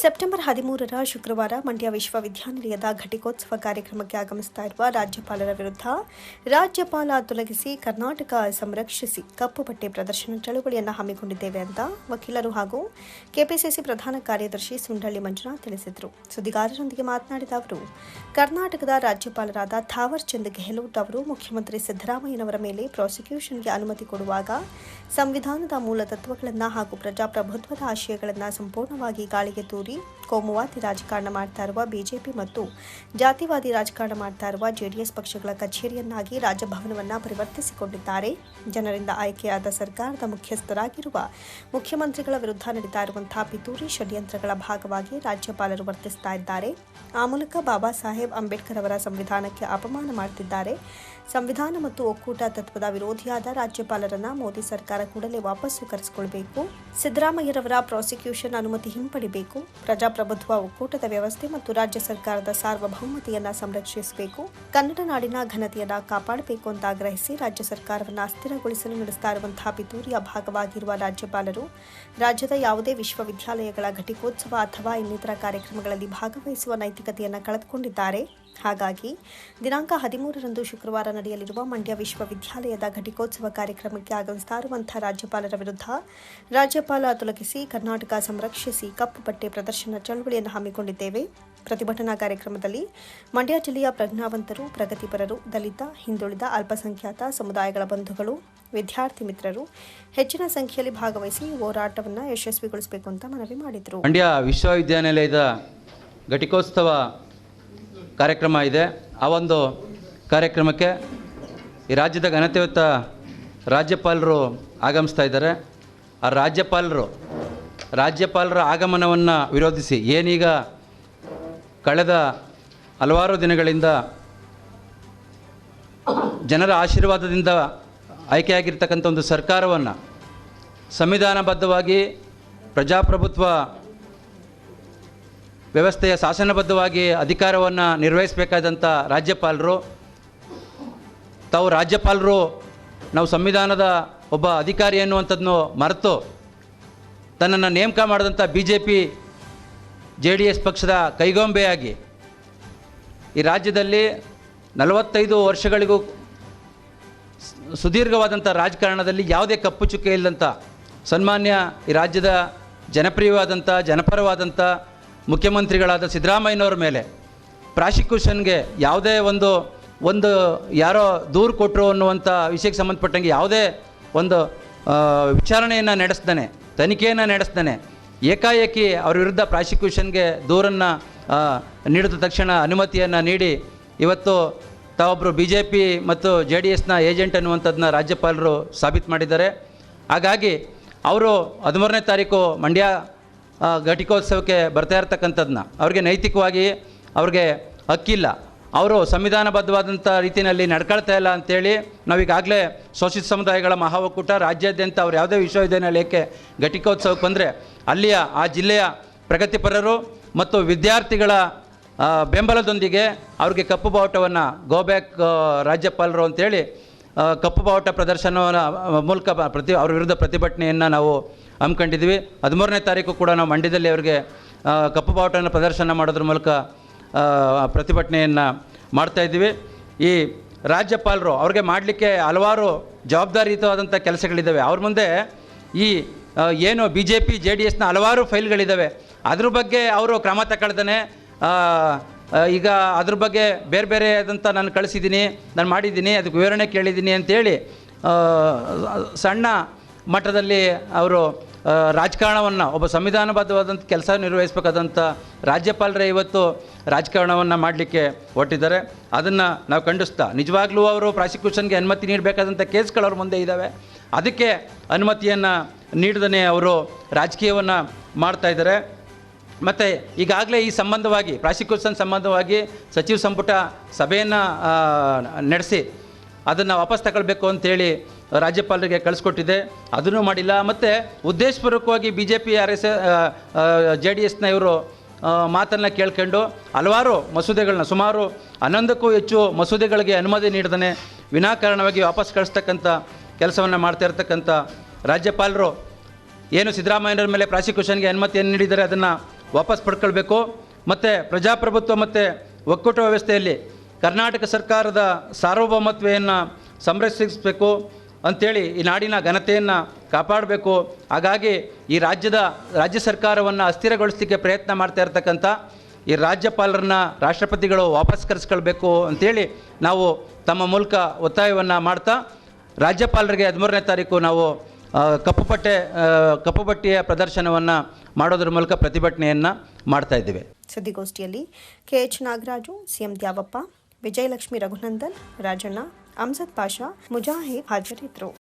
September ಹದಿಮೂರರ ಶುಕ್ರವಾರ ಮಂಡ್ಯ ವಿಶ್ವವಿದ್ಯಾನಿಲಯದ ಘಟಿಕೋತ್ಸವ ಕಾರ್ಯಕ್ರಮಕ್ಕೆ ಆಗಮಿಸ್ತಾ ಇರುವ ರಾಜ್ಯಪಾಲರ ವಿರುದ್ಧ ರಾಜ್ಯಪಾಲ ತೊಲಗಿಸಿ ಕರ್ನಾಟಕ ಸಂರಕ್ಷಿಸಿ ಕಪ್ಪು ಬಟ್ಟೆ ಪ್ರದರ್ಶನ ಚಳುವಳಿಯನ್ನು ಹಮ್ಮಿಕೊಂಡಿದ್ದೇವೆ ಅಂತ ವಕೀಲರು ಹಾಗೂ ಕೆಪಿಸಿಸಿ ಪ್ರಧಾನ ಕಾರ್ಯದರ್ಶಿ ಸುಂಡಳ್ಳಿ ಮಂಜುನಾಥ್ ತಿಳಿಸಿದರು. ಸುದ್ದಿಗಾರರೊಂದಿಗೆ ಮಾತನಾಡಿದ ಅವರು, ಕರ್ನಾಟಕದ ರಾಜ್ಯಪಾಲರಾದ ಥಾವರ್ ಚಂದ್ ಗೆಹ್ಲೋಟ್ ಅವರು ಮುಖ್ಯಮಂತ್ರಿ ಸಿದ್ದರಾಮಯ್ಯನವರ ಮೇಲೆ ಪ್ರಾಸಿಕ್ಯೂಷನ್ಗೆ ಅನುಮತಿ ಕೊಡುವಾಗ ಸಂವಿಧಾನದ ಮೂಲ ತತ್ವಗಳನ್ನು ಹಾಗೂ ಪ್ರಜಾಪ್ರಭುತ್ವದ ಆಶಯಗಳನ್ನು ಸಂಪೂರ್ಣವಾಗಿ ಗಾಳಿಗೆ ತೂರಿ ಕೋಮುವಾದಿ ರಾಜಕಾರಣ ಮಾಡ್ತಾ ಇರುವ ಬಿಜೆಪಿ ಮತ್ತು ಜಾತಿವಾದಿ ರಾಜಕಾರಣ ಮಾಡ್ತಾ ಇರುವ ಜೆಡಿಎಸ್ ಪಕ್ಷಗಳ ಕಚೇರಿಯನ್ನಾಗಿ ರಾಜಭವನವನ್ನು ಪರಿವರ್ತಿಸಿಕೊಂಡಿದ್ದಾರೆ. ಜನರಿಂದ ಆಯ್ಕೆಯಾದ ಸರ್ಕಾರದ ಮುಖ್ಯಸ್ಥರಾಗಿರುವ ಮುಖ್ಯಮಂತ್ರಿಗಳ ವಿರುದ್ಧ ನಡೀತಾ ಇರುವಂತಹ ಪಿತೂರಿ ಷಡ್ಯಂತ್ರಗಳ ಭಾಗವಾಗಿ ರಾಜ್ಯಪಾಲರು ವರ್ತಿಸ್ತಾ ಇದ್ದಾರೆ. ಆ ಮೂಲಕ ಬಾಬಾ ಸಾಹೇಬ್ ಅಂಬೇಡ್ಕರ್ ಅವರ ಸಂವಿಧಾನಕ್ಕೆ ಅಪಮಾನ ಮಾಡುತ್ತಿದ್ದಾರೆ ಸಂವಿಧಾನ ಮತ್ತು ಒಕ್ಕೂಟ ತತ್ವದ ವಿರೋಧಿಯಾದ ರಾಜ್ಯಪಾಲರನ್ನ ಮೋದಿ ಸರ್ಕಾರ ಕೂಡಲೇ ವಾಪಸ್ಸು ಕರೆಸಿಕೊಳ್ಬೇಕು ಸಿದ್ದರಾಮಯ್ಯರವರ ಪ್ರಾಸಿಕ್ಯೂಷನ್ ಅನುಮತಿ ಹಿಂಪಡಿಬೇಕು. ಪ್ರಜಾಪ್ರಭುತ್ವ ಒಕ್ಕೂಟದ ವ್ಯವಸ್ಥೆ ಮತ್ತು ರಾಜ್ಯ ಸರ್ಕಾರದ ಸಾರ್ವಭೌಮತೆಯನ್ನ ಸಂರಕ್ಷಿಸಬೇಕು. ಕನ್ನಡ ನಾಡಿನ ಘನತೆಯನ್ನ ಕಾಪಾಡಬೇಕು ಅಂತ ಆಗ್ರಹಿಸಿ ರಾಜ್ಯ ಸರ್ಕಾರವನ್ನು ಅಸ್ಥಿರಗೊಳಿಸಲು ನಡೆಸ್ತಾ ಇರುವಂತಹ ಪಿತೂರಿಯ ಭಾಗವಾಗಿರುವ ರಾಜ್ಯಪಾಲರು, ರಾಜ್ಯದ ಯಾವುದೇ ವಿಶ್ವವಿದ್ಯಾಲಯಗಳ ಘಟಿಕೋತ್ಸವ ಅಥವಾ ಇನ್ನಿತರ ಕಾರ್ಯಕ್ರಮಗಳಲ್ಲಿ ಭಾಗವಹಿಸುವ ನೈತಿಕತೆಯನ್ನು ಕಳೆದುಕೊಂಡಿದ್ದಾರೆ. ಹಾಗಾಗಿ ದಿನಾಂಕ ಹದಿಮೂರರಂದು ಶುಕ್ರವಾರ ನಡೆಯಲಿರುವ ಮಂಡ್ಯ ವಿಶ್ವವಿದ್ಯಾಲಯದ ಘಟಿಕೋತ್ಸವ ಕಾರ್ಯಕ್ರಮಕ್ಕೆ ಆಗಮಿಸ್ತಾ ರಾಜ್ಯಪಾಲರ ವಿರುದ್ಧ ರಾಜ್ಯಪಾಲ ತೊಲಗಿಸಿ ಕರ್ನಾಟಕ ಸಂರಕ್ಷಿಸಿ ಕಪ್ಪು ಬಟ್ಟೆ ಪ್ರದರ್ಶನ ಚಳವಳಿಯನ್ನು ಹಮ್ಮಿಕೊಂಡಿದ್ದೇವೆ. ಪ್ರತಿಭಟನಾ ಕಾರ್ಯಕ್ರಮದಲ್ಲಿ ಮಂಡ್ಯ ಜಿಲ್ಲೆಯ ಪ್ರಜ್ಞಾವಂತರು, ಪ್ರಗತಿಪರರು, ದಲಿತ, ಹಿಂದುಳಿದ, ಅಲ್ಪಸಂಖ್ಯಾತ ಸಮುದಾಯಗಳ ಬಂಧುಗಳು, ವಿದ್ಯಾರ್ಥಿ ಮಿತ್ರರು ಹೆಚ್ಚಿನ ಸಂಖ್ಯೆಯಲ್ಲಿ ಭಾಗವಹಿಸಿ ಹೋರಾಟವನ್ನು ಯಶಸ್ವಿಗೊಳಿಸಬೇಕು ಅಂತ ಮನವಿ ಮಾಡಿದರು. ಮಂಡ್ಯ ವಿಶ್ವವಿದ್ಯಾನಿಲಯದ ಘಟಿಕೋತ್ಸವ ಕಾರ್ಯಕ್ರಮ ಇದೆ. ಆ ಒಂದು ಕಾರ್ಯಕ್ರಮಕ್ಕೆ ಈ ರಾಜ್ಯದ ಘನತೆಯುತ ರಾಜ್ಯಪಾಲರು ಆಗಮಿಸ್ತಾ ಇದ್ದಾರೆ. ಆ ರಾಜ್ಯಪಾಲರು, ರಾಜ್ಯಪಾಲರ ಆಗಮನವನ್ನು ವಿರೋಧಿಸಿ ಏನೀಗ ಕಳೆದ ಹಲವಾರು ದಿನಗಳಿಂದ ಜನರ ಆಶೀರ್ವಾದದಿಂದ ಆಯ್ಕೆಯಾಗಿರ್ತಕ್ಕಂಥ ಒಂದು ಸರ್ಕಾರವನ್ನು ಸಂವಿಧಾನಬದ್ಧವಾಗಿ ಪ್ರಜಾಪ್ರಭುತ್ವ ವ್ಯವಸ್ಥೆಯ ಶಾಸನಬದ್ಧವಾಗಿ ಅಧಿಕಾರವನ್ನು ನಿರ್ವಹಿಸಬೇಕಾದಂಥ ರಾಜ್ಯಪಾಲರು, ತಾವು ರಾಜ್ಯಪಾಲರು, ನಾವು ಸಂವಿಧಾನದ ಒಬ್ಬ ಅಧಿಕಾರಿ ಅನ್ನುವಂಥದ್ದನ್ನು ಮರೆತು ತನ್ನನ್ನು ನೇಮಕ ಮಾಡಿದಂಥ B J P J D S ಪಕ್ಷದ ಕೈಗೊಂಬೆಯಾಗಿ ಈ ರಾಜ್ಯದಲ್ಲಿ ನಲವತ್ತೈದು ವರ್ಷಗಳಿಗೂ ಸುದೀರ್ಘವಾದಂಥ ರಾಜಕಾರಣದಲ್ಲಿ ಯಾವುದೇ ಕಪ್ಪು ಚುಕ್ಕೆ ಇಲ್ಲದಂಥ ಸನ್ಮಾನ್ಯ ಈ ರಾಜ್ಯದ ಜನಪ್ರಿಯವಾದಂಥ ಜನಪರವಾದಂಥ ಮುಖ್ಯಮಂತ್ರಿಗಳಾದ ಸಿದ್ದರಾಮಯ್ಯನವ್ರ ಮೇಲೆ ಪ್ರಾಸಿಕ್ಯೂಷನ್ಗೆ ಯಾವುದೇ ಒಂದು ಒಂದು ಯಾರೋ ದೂರು ಕೊಟ್ಟರು ಅನ್ನುವಂಥ ವಿಷಯಕ್ಕೆ ಸಂಬಂಧಪಟ್ಟಂಗೆ ಯಾವುದೇ ಒಂದು ವಿಚಾರಣೆಯನ್ನು ನಡೆಸ್ತಾನೆ ತನಿಖೆಯನ್ನು ನಡೆಸ್ತಾನೆ ಏಕಾಏಕಿ ಅವ್ರ ವಿರುದ್ಧ ಪ್ರಾಸಿಕ್ಯೂಷನ್ಗೆ ದೂರನ್ನು ನೀಡಿದ ತಕ್ಷಣ ಅನುಮತಿಯನ್ನು ನೀಡಿ ಇವತ್ತು ತಾವೊಬ್ಬರು ಬಿ ಜೆ ಪಿ ಮತ್ತು ಜೆ ಡಿ ಎಸ್ನ ಏಜೆಂಟ್ ಅನ್ನುವಂಥದ್ದನ್ನ ರಾಜ್ಯಪಾಲರು ಸಾಬೀತು ಮಾಡಿದ್ದಾರೆ. ಹಾಗಾಗಿ ಅವರು ಹದಿಮೂರನೇ ತಾರೀಕು ಮಂಡ್ಯ ಘಟಿಕೋತ್ಸವಕ್ಕೆ ಬರ್ತಾ ಇರ್ತಕ್ಕಂಥದ್ದನ್ನ ಅವ್ರಿಗೆ ನೈತಿಕವಾಗಿ ಅವ್ರಿಗೆ ಹಕ್ಕಿಲ್ಲ. ಅವರು ಸಂವಿಧಾನಬದ್ಧವಾದಂಥ ರೀತಿಯಲ್ಲಿ ನಡ್ಕೊಳ್ತಾ ಇಲ್ಲ ಅಂತೇಳಿ ನಾವೀಗಾಗಲೇ ಶೋಷಿತ ಸಮುದಾಯಗಳ ಮಹಾ ಒಕ್ಕೂಟ ರಾಜ್ಯಾದ್ಯಂತ ಅವ್ರು ಯಾವುದೇ ವಿಶ್ವವಿದ್ಯಾನಿಲಯಕ್ಕೆ ಘಟಿಕೋತ್ಸವಕ್ಕೆ ಬಂದರೆ ಅಲ್ಲಿಯ ಆ ಜಿಲ್ಲೆಯ ಪ್ರಗತಿಪರರು ಮತ್ತು ವಿದ್ಯಾರ್ಥಿಗಳ ಬೆಂಬಲದೊಂದಿಗೆ ಅವ್ರಿಗೆ ಕಪ್ಪು ಬಾವುಟವನ್ನು ಗೋಬ್ಯಾಕ್ ರಾಜ್ಯಪಾಲರು ಅಂತೇಳಿ ಕಪ್ಪು ಬಾವುಟ ಪ್ರದರ್ಶನವನ್ನು ಮೂಲಕ ಪ್ರತಿ, ಅವ್ರ ವಿರುದ್ಧ ಪ್ರತಿಭಟನೆಯನ್ನು ನಾವು ಹಮ್ಮಿಕೊಂಡಿದ್ವಿ ಹದಿಮೂರನೇ ತಾರೀಕು ಕೂಡ ನಾವು ಮಂಡ್ಯದಲ್ಲಿ ಅವರಿಗೆ ಕಪ್ಪು ಬಾವುಟನ ಪ್ರದರ್ಶನ ಮಾಡೋದ್ರ ಮೂಲಕ ಪ್ರತಿಭಟನೆಯನ್ನು ಮಾಡ್ತಾ ಇದ್ದೀವಿ. ಈ ರಾಜ್ಯಪಾಲರು ಅವ್ರಿಗೆ ಮಾಡಲಿಕ್ಕೆ ಹಲವಾರು ಜವಾಬ್ದಾರಿಯುತವಾದಂಥ ಕೆಲಸಗಳಿದ್ದಾವೆ. ಅವ್ರ ಮುಂದೆ ಈ ಏನು B J P J D ಎಸ್ನ ಹಲವಾರು ಫೈಲ್ಗಳಿದ್ದಾವೆ. ಅದ್ರ ಬಗ್ಗೆ ಅವರು ಕ್ರಮ ತಗೊಳ್ದೇ ಈಗ ಅದ್ರ ಬಗ್ಗೆ ಬೇರೆ ಬೇರೆ ಆದಂಥ ನಾನು ಕಳಿಸಿದ್ದೀನಿ, ನಾನು ಮಾಡಿದ್ದೀನಿ, ಅದಕ್ಕೆ ವಿವರಣೆ ಕೇಳಿದ್ದೀನಿ ಅಂತೇಳಿ ಸಣ್ಣ ಮಟ್ಟದಲ್ಲಿ ಅವರು ರಾಜಕಾರಣವನ್ನು, ಒಬ್ಬ ಸಂವಿಧಾನಬದ್ಧವಾದಂಥ ಕೆಲಸ ನಿರ್ವಹಿಸಬೇಕಾದಂಥ ರಾಜ್ಯಪಾಲರೇ ಇವತ್ತು ರಾಜಕಾರಣವನ್ನು ಮಾಡಲಿಕ್ಕೆ ಹೊಟ್ಟಿದ್ದಾರೆ ಅದನ್ನು ನಾವು ಖಂಡಿಸ್ತಾ, ನಿಜವಾಗ್ಲೂ ಅವರು ಪ್ರಾಸಿಕ್ಯೂಷನ್ಗೆ ಅನುಮತಿ ನೀಡಬೇಕಾದಂಥ ಕೇಸ್ಗಳು ಅವ್ರ ಮುಂದೆ ಇದ್ದಾವೆ ಅದಕ್ಕೆ ಅನುಮತಿಯನ್ನು ನೀಡದೇ ಅವರು ರಾಜಕೀಯವನ್ನು ಮಾಡ್ತಾ ಇದ್ದಾರೆ. ಮತ್ತು ಈಗಾಗಲೇ ಈ ಸಂಬಂಧವಾಗಿ, ಪ್ರಾಸಿಕ್ಯೂಷನ್ ಸಂಬಂಧವಾಗಿ ಸಚಿವ ಸಂಪುಟ ಸಭೆಯನ್ನು ನಡೆಸಿ ಅದನ್ನು ವಾಪಸ್ ತಗೊಳ್ಬೇಕು ಅಂತೇಳಿ ರಾಜ್ಯಪಾಲರಿಗೆ ಕಳಿಸ್ಕೊಟ್ಟಿದೆ. ಅದನ್ನು ಮಾಡಿಲ್ಲ. ಮತ್ತು ಉದ್ದೇಶಪೂರ್ವಕವಾಗಿ B J P R S J D ಎಸ್ನ ಇವರು ಮಾತನ್ನು ಕೇಳ್ಕೊಂಡು ಹಲವಾರು ಮಸೂದೆಗಳನ್ನ ಸುಮಾರು ಹನ್ನೊಂದಕ್ಕೂ ಹೆಚ್ಚು ಮಸೂದೆಗಳಿಗೆ ಅನುಮತಿ ನೀಡಿದನೆ ವಿನಾಕಾರಣವಾಗಿ ವಾಪಸ್ ಕಳಿಸ್ತಕ್ಕಂಥ ಕೆಲಸವನ್ನು ಮಾಡ್ತಾ ಇರ್ತಕ್ಕಂಥ ರಾಜ್ಯಪಾಲರು. ಏನು ಸಿದ್ದರಾಮಯ್ಯನವ್ರ ಮೇಲೆ ಪ್ರಾಸಿಕ್ಯೂಷನ್ಗೆ ಅನುಮತಿಯನ್ನು ನೀಡಿದರೆ ಅದನ್ನು ವಾಪಸ್ ಪಡ್ಕೊಳ್ಬೇಕು. ಮತ್ತು ಪ್ರಜಾಪ್ರಭುತ್ವ ಮತ್ತು ಒಕ್ಕೂಟ ವ್ಯವಸ್ಥೆಯಲ್ಲಿ ಕರ್ನಾಟಕ ಸರ್ಕಾರದ ಸಾರ್ವಭೌಮತ್ವೆಯನ್ನು ಸಂರಕ್ಷಿಸಬೇಕು ಅಂಥೇಳಿ ಈ ನಾಡಿನ ಘನತೆಯನ್ನು ಕಾಪಾಡಬೇಕು. ಹಾಗಾಗಿ ಈ ರಾಜ್ಯದ, ರಾಜ್ಯ ಸರ್ಕಾರವನ್ನು ಅಸ್ಥಿರಗೊಳಿಸಲಿಕ್ಕೆ ಪ್ರಯತ್ನ ಮಾಡ್ತಾ ಇರತಕ್ಕಂಥ ಈ ರಾಜ್ಯಪಾಲರನ್ನ, ರಾಷ್ಟ್ರಪತಿಗಳು ವಾಪಸ್ ಕರೆಸ್ಕೊಳ್ಬೇಕು ಅಂಥೇಳಿ ನಾವು ತಮ್ಮ ಮೂಲಕ ಒತ್ತಾಯವನ್ನು ಮಾಡ್ತಾ, ರಾಜ್ಯಪಾಲರಿಗೆ ಹದಿಮೂರನೇ ತಾರೀಕು ನಾವು ಕಪ್ಪು ಬಟ್ಟೆ ಕಪ್ಪು ಪಟ್ಟಿಯ ಪ್ರದರ್ಶನವನ್ನು ಮಾಡೋದ್ರ ಮೂಲಕ ಪ್ರತಿಭಟನೆಯನ್ನು ಮಾಡ್ತಾ ಇದ್ದೇವೆ. ಸುದ್ದಿಗೋಷ್ಠಿಯಲ್ಲಿ ಕೆಎಚ್ ನಾಗರಾಜು, ಸಿಎಂ ದ್ಯಾವಪ್ಪ. ವಿಜಯಲಕ್ಷ್ಮಿ ರಘುನಂದನ್ ರಾಜಣ್ಣ ಅಮ್ಜದ್ ಪಾಷಾ ಮುಜಾಹಿದ್ ಹಾಜರಿದ್ದರು